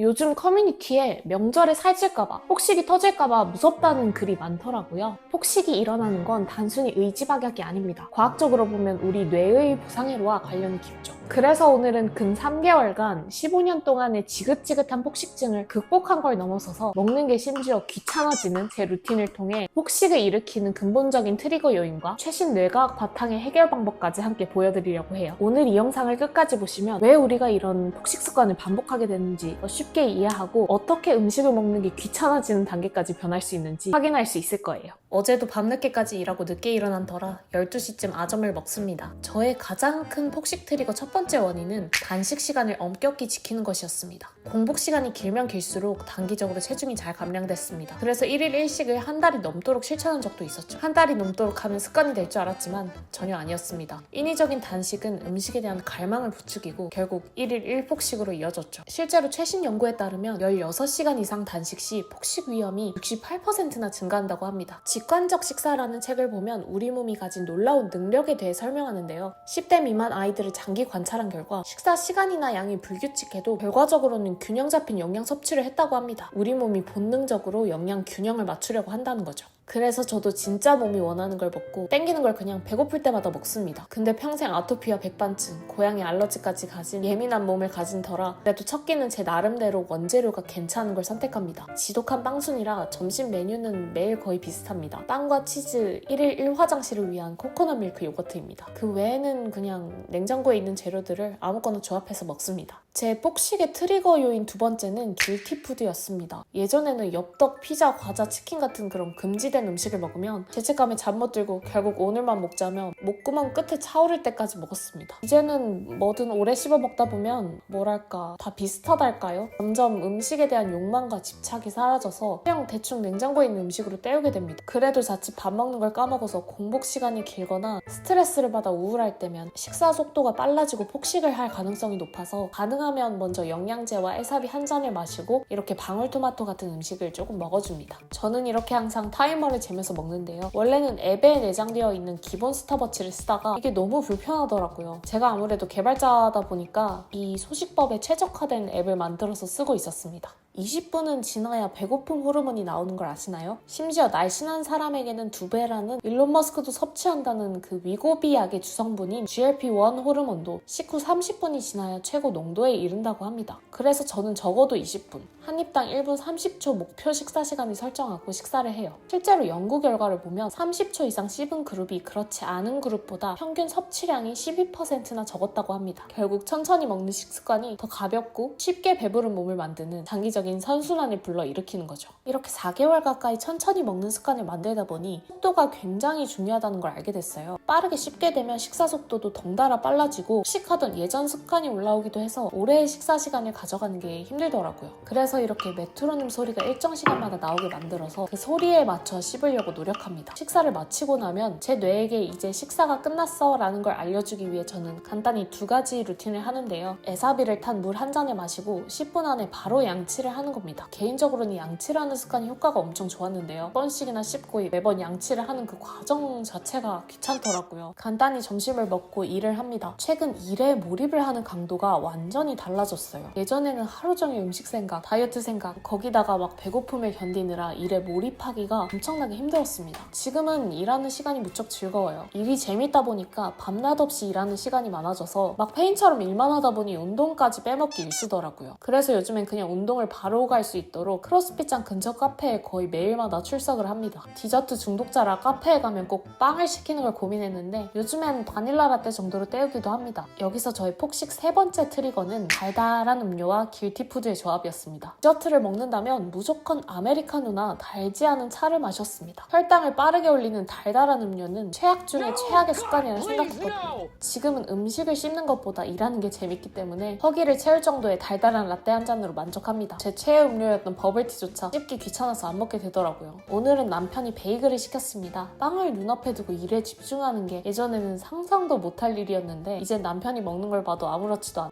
요즘 커뮤니티에 명절에 살찔까봐, 폭식이 터질까봐 무섭다는 글이 많더라고요. 폭식이 일어나는 건 단순히 의지박약이 아닙니다. 과학적으로 보면 우리 뇌의 부상회로와 관련이 깊죠. 그래서 오늘은 근 3개월간 15년 동안의 지긋지긋한 폭식증을 극복한 걸 넘어서서 먹는 게 심지어 귀찮아지는 제 루틴을 통해 폭식을 일으키는 근본적인 트리거 요인과 최신 뇌과학 바탕의 해결 방법까지 함께 보여드리려고 해요. 오늘 이 영상을 끝까지 보시면 왜 우리가 이런 폭식 습관을 반복하게 되는지 더 쉽게 이해하고 어떻게 음식을 먹는 게 귀찮아지는 단계까지 변할 수 있는지 확인할 수 있을 거예요. 어제도 밤늦게까지 일하고 늦게 일어난 터라 12시쯤 아점을 먹습니다. 저의 가장 큰 폭식 트리거 첫 번째 원인은 단식 시간을 엄격히 지키는 것이었습니다. 공복 시간이 길면 길수록 단기적으로 체중이 잘 감량됐습니다. 그래서 1일 1식을 한 달이 넘도록 실천한 적도 있었죠. 한 달이 넘도록 하면 습관이 될 줄 알았지만 전혀 아니었습니다. 인위적인 단식은 음식에 대한 갈망을 부추기고 결국 1일 1폭식으로 이어졌죠. 실제로 최신 연구에 따르면 16시간 이상 단식 시 폭식 위험이 68%나 증가한다고 합니다. 직관적 식사라는 책을 보면 우리 몸이 가진 놀라운 능력에 대해 설명하는데요. 10대 미만 아이들을 장기 관 찰한 결과 식사 시간이나 양이 불규칙해도 결과적으로는 균형 잡힌 영양 섭취를 했다고 합니다. 우리 몸이 본능적으로 영양 균형을 맞추려고 한다는 거죠. 그래서 저도 진짜 몸이 원하는 걸 먹고 땡기는 걸 그냥 배고플 때마다 먹습니다. 근데 평생 아토피와 백반증, 고양이 알러지까지 가진 예민한 몸을 가진 터라 그래도 첫 끼는 제 나름대로 원재료가 괜찮은 걸 선택합니다. 지독한 빵순이라 점심 메뉴는 매일 거의 비슷합니다. 빵과 치즈, 1일 1화장실을 위한 코코넛 밀크 요거트입니다. 그 외에는 그냥 냉장고에 있는 재료들을 아무거나 조합해서 먹습니다. 제 폭식의 트리거 요인 두 번째는 길티푸드였습니다. 예전에는 엽떡, 피자, 과자, 치킨 같은 그런 금지된 음식을 먹으면 죄책감에 잠 못 들고 결국 오늘만 먹자며 목구멍 끝에 차오를 때까지 먹었습니다. 이제는 뭐든 오래 씹어 먹다 보면 뭐랄까 다 비슷하달까요? 점점 음식에 대한 욕망과 집착이 사라져서 그냥 대충 냉장고에 있는 음식으로 때우게 됩니다. 그래도 자칫 밥 먹는 걸 까먹어서 공복 시간이 길거나 스트레스를 받아 우울할 때면 식사 속도가 빨라지고 폭식을 할 가능성이 높아서 가능 하면 먼저 영양제와 에사비 한 잔을 마시고 이렇게 방울토마토 같은 음식을 조금 먹어줍니다. 저는 이렇게 항상 타이머를 재면서 먹는데요. 원래는 앱에 내장되어 있는 기본 스탑워치를 쓰다가 이게 너무 불편하더라고요. 제가 아무래도 개발자다 보니까 이 소식법에 최적화된 앱을 만들어서 쓰고 있었습니다. 20분은 지나야 배고픔 호르몬이 나오는 걸 아시나요? 심지어 날씬한 사람에게는 두 배라는 일론 머스크도 섭취한다는 그 위고비 약의 주성분인 GLP-1 호르몬도 식후 30분이 지나야 최고 농도에 이른다고 합니다. 그래서 저는 적어도 20분, 한 입당 1분 30초 목표 식사 시간을 설정하고 식사를 해요. 실제로 연구 결과를 보면 30초 이상 씹은 그룹이 그렇지 않은 그룹보다 평균 섭취량이 12%나 적었다고 합니다. 결국 천천히 먹는 식습관이 더 가볍고 쉽게 배부른 몸을 만드는 장기적인 선순환을 불러일으키는 거죠. 이렇게 4개월 가까이 천천히 먹는 습관을 만들다 보니 속도가 굉장히 중요하다는 걸 알게 됐어요. 빠르게 씹게 되면 식사 속도도 덩달아 빨라지고 식하던 예전 습관이 올라오기도 해서 오래의 식사 시간을 가져가는 게 힘들더라고요. 그래서 이렇게 메트로놈 소리가 일정 시간마다 나오게 만들어서 그 소리에 맞춰 씹으려고 노력합니다. 식사를 마치고 나면 제 뇌에게 이제 식사가 끝났어 라는 걸 알려주기 위해 저는 간단히 두 가지 루틴을 하는데요. 에사비를 탄 물 한 잔을 마시고 10분 안에 바로 양치를 하는 겁니다. 개인적으로는 양치를 하는 습관이 효과가 엄청 좋았는데요. 한 번씩이나 씹고 매번 양치를 하는 그 과정 자체가 귀찮더라고요. 간단히 점심을 먹고 일을 합니다. 최근 일에 몰입을 하는 강도가 완전히 달라졌어요. 예전에는 하루 종일 음식 생각, 다이어트 생각, 거기다가 막 배고픔을 견디느라 일에 몰입하기가 엄청나게 힘들었습니다. 지금은 일하는 시간이 무척 즐거워요. 일이 재밌다 보니까 밤낮 없이 일하는 시간이 많아져서 막 페인처럼 일만 하다 보니 운동까지 빼먹기 일쑤더라고요. 그래서 요즘엔 그냥 운동을 바로 갈 수 있도록 크로스핏장 근처 카페에 거의 매일마다 출석을 합니다. 디저트 중독자라 카페에 가면 꼭 빵을 시키는 걸 고민했는데 요즘엔 바닐라 라떼 정도로 때우기도 합니다. 여기서 저의 폭식 세 번째 트리거는 달달한 음료와 길티푸드의 조합이었습니다. 디저트를 먹는다면 무조건 아메리카노나 달지 않은 차를 마셨습니다. 혈당을 빠르게 올리는 달달한 음료는 최악 중의 최악의 습관이라 생각했거든요. 지금은 음식을 씹는 것보다 일하는 게 재밌기 때문에 허기를 채울 정도의 달달한 라떼 한 잔으로 만족합니다. 제 최애 음료였던 버블티조차 씹기 귀찮아서 안 먹게 되더라고요. 오늘은 남편이 베이글을 시켰습니다. 빵을 눈앞에 두고 일에 집중하는 게 예전에는 상상도 못할 일이었는데 이제 남편이 먹는 걸 봐도 아무렇지도 않아.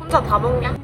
혼자 다 먹냐?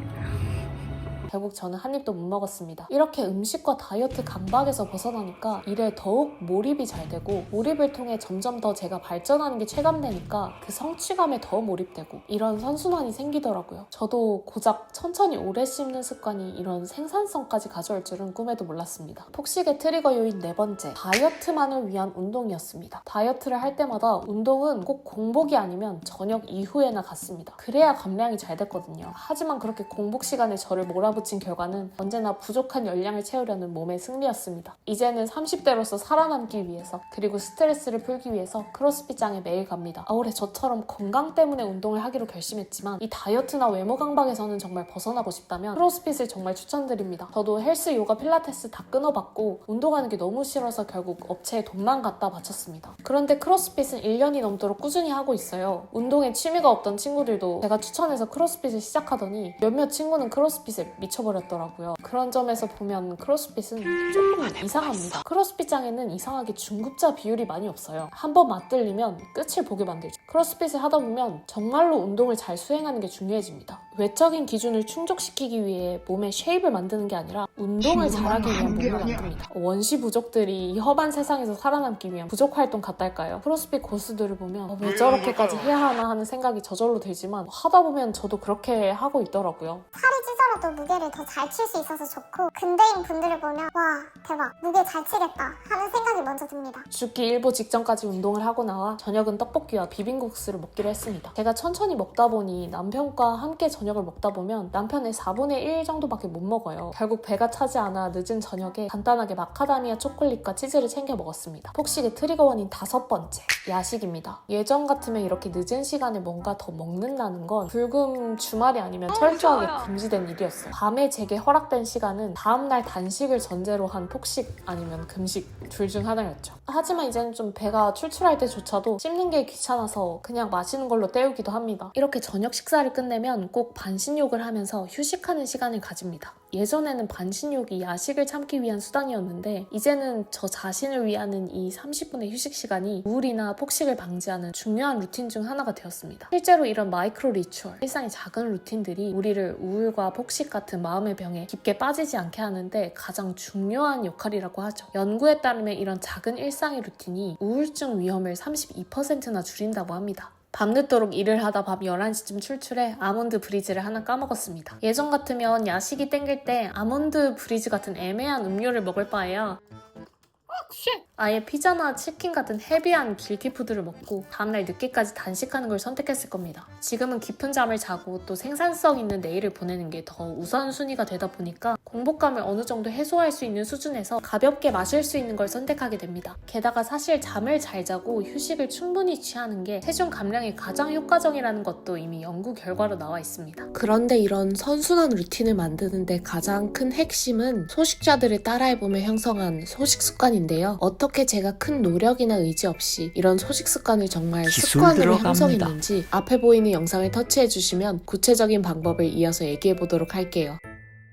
결국 저는 한 입도 못 먹었습니다. 이렇게 음식과 다이어트 강박에서 벗어나니까 일에 더욱 몰입이 잘 되고 몰입을 통해 점점 더 제가 발전하는 게 체감되니까 그 성취감에 더 몰입되고 이런 선순환이 생기더라고요. 저도 고작 천천히 오래 씹는 습관이 이런 생산성까지 가져올 줄은 꿈에도 몰랐습니다. 폭식의 트리거 요인 네 번째, 다이어트만을 위한 운동이었습니다. 다이어트를 할 때마다 운동은 꼭 공복이 아니면 저녁 이후에나 갔습니다. 그래야 감량이 잘 됐거든요. 하지만 그렇게 공복 시간에 저를 몰아붙 인 결과는 언제나 부족한 열량을 채우려는 몸의 승리였습니다. 이제는 30대로서 살아남기 위해서 그리고 스트레스를 풀기 위해서 크로스핏장에 매일 갑니다. 아, 올해 저처럼 건강 때문에 운동을 하기로 결심했지만 이 다이어트나 외모 강박에서는 정말 벗어나고 싶다면 크로스핏을 정말 추천드립니다. 저도 헬스, 요가, 필라테스 다 끊어봤고 운동하는 게 너무 싫어서 결국 업체에 돈만 갖다 바쳤습니다. 그런데 크로스핏은 1년이 넘도록 꾸준히 하고 있어요. 운동에 취미가 없던 친구들도 제가 추천해서 크로스핏을 시작하더니 몇몇 친구는 크로스핏에 미 쳐버렸더라고요. 그런 점에서 보면 크로스핏은 조금 이상합니다. 크로스핏장에는 이상하게 중급자 비율이 많이 없어요. 한 번 맞들리면 끝을 보게 만들죠. 크로스핏을 하다 보면 정말로 운동을 잘 수행하는 게 중요해집니다. 외적인 기준을 충족시키기 위해 몸의 쉐입을 만드는 게 아니라 운동을 잘하기 위한 몸을 만듭니다. 원시 부족들이 이 험한 세상에서 살아남기 위한 부족 활동 같달까요? 크로스핏 고수들을 보면 어, 왜 저렇게까지 해야 하나 하는 생각이 저절로 들지만 하다 보면 저도 그렇게 하고 있더라고요. 살이 찌더라도 무게를 더 잘 칠 수 있어서 좋고 근대인 분들을 보면 와 대박 무게 잘 치겠다 하는 생각이 먼저 듭니다. 죽기 일보 직전까지 운동을 하고 나와 저녁은 떡볶이와 비빔국수를 먹기로 했습니다. 제가 천천히 먹다 보니 남편과 함께 저 녁을 먹다 보면 남편의 4분의 1 정도밖에 못 먹어요. 결국 배가 차지 않아 늦은 저녁에 간단하게 마카다미아 초콜릿과 치즈를 챙겨 먹었습니다. 폭식의 트리거원인 다섯 번째, 야식입니다. 예전 같으면 이렇게 늦은 시간에 뭔가 더 먹는다는 건 불금 주말이 아니면 철저하게 금지된 일이었어요. 밤에 제게 허락된 시간은 다음날 단식을 전제로 한 폭식 아니면 금식 둘 중 하나였죠. 하지만 이제는 좀 배가 출출할 때조차도 씹는 게 귀찮아서 그냥 마시는 걸로 때우기도 합니다. 이렇게 저녁 식사를 끝내면 꼭 반신욕을 하면서 휴식하는 시간을 가집니다. 예전에는 반신욕이 야식을 참기 위한 수단이었는데 이제는 저 자신을 위하는 이 30분의 휴식 시간이 우울이나 폭식을 방지하는 중요한 루틴 중 하나가 되었습니다. 실제로 이런 마이크로 리추얼, 일상의 작은 루틴들이 우리를 우울과 폭식 같은 마음의 병에 깊게 빠지지 않게 하는데 가장 중요한 역할이라고 하죠. 연구에 따르면 이런 작은 일상의 루틴이 우울증 위험을 32%나 줄인다고 합니다. 밤늦도록 일을 하다 밤 11시쯤 출출해 아몬드 브리즈를 하나 까먹었습니다. 예전 같으면 야식이 땡길 때 아몬드 브리즈 같은 애매한 음료를 먹을 바에야 아 예 피자나 치킨 같은 헤비한 길티푸드를 먹고 다음날 늦게까지 단식하는 걸 선택했을 겁니다. 지금은 깊은 잠을 자고 또 생산성 있는 내일을 보내는 게 더 우선순위가 되다 보니까 공복감을 어느 정도 해소할 수 있는 수준에서 가볍게 마실 수 있는 걸 선택하게 됩니다. 게다가 사실 잠을 잘 자고 휴식을 충분히 취하는 게 체중 감량에 가장 효과적이라는 것도 이미 연구 결과로 나와 있습니다. 그런데 이런 선순환 루틴을 만드는데 가장 큰 핵심은 소식자들을 따라해보며 형성한 소식 습관인데요. 어떻게 제가 큰 노력이나 의지 없이 이런 소식 습관을 정말 습관으로. 형성했는지 앞에 보이는 영상을 터치해 주시면 구체적인 방법을 이어서 얘기해 보도록 할게요.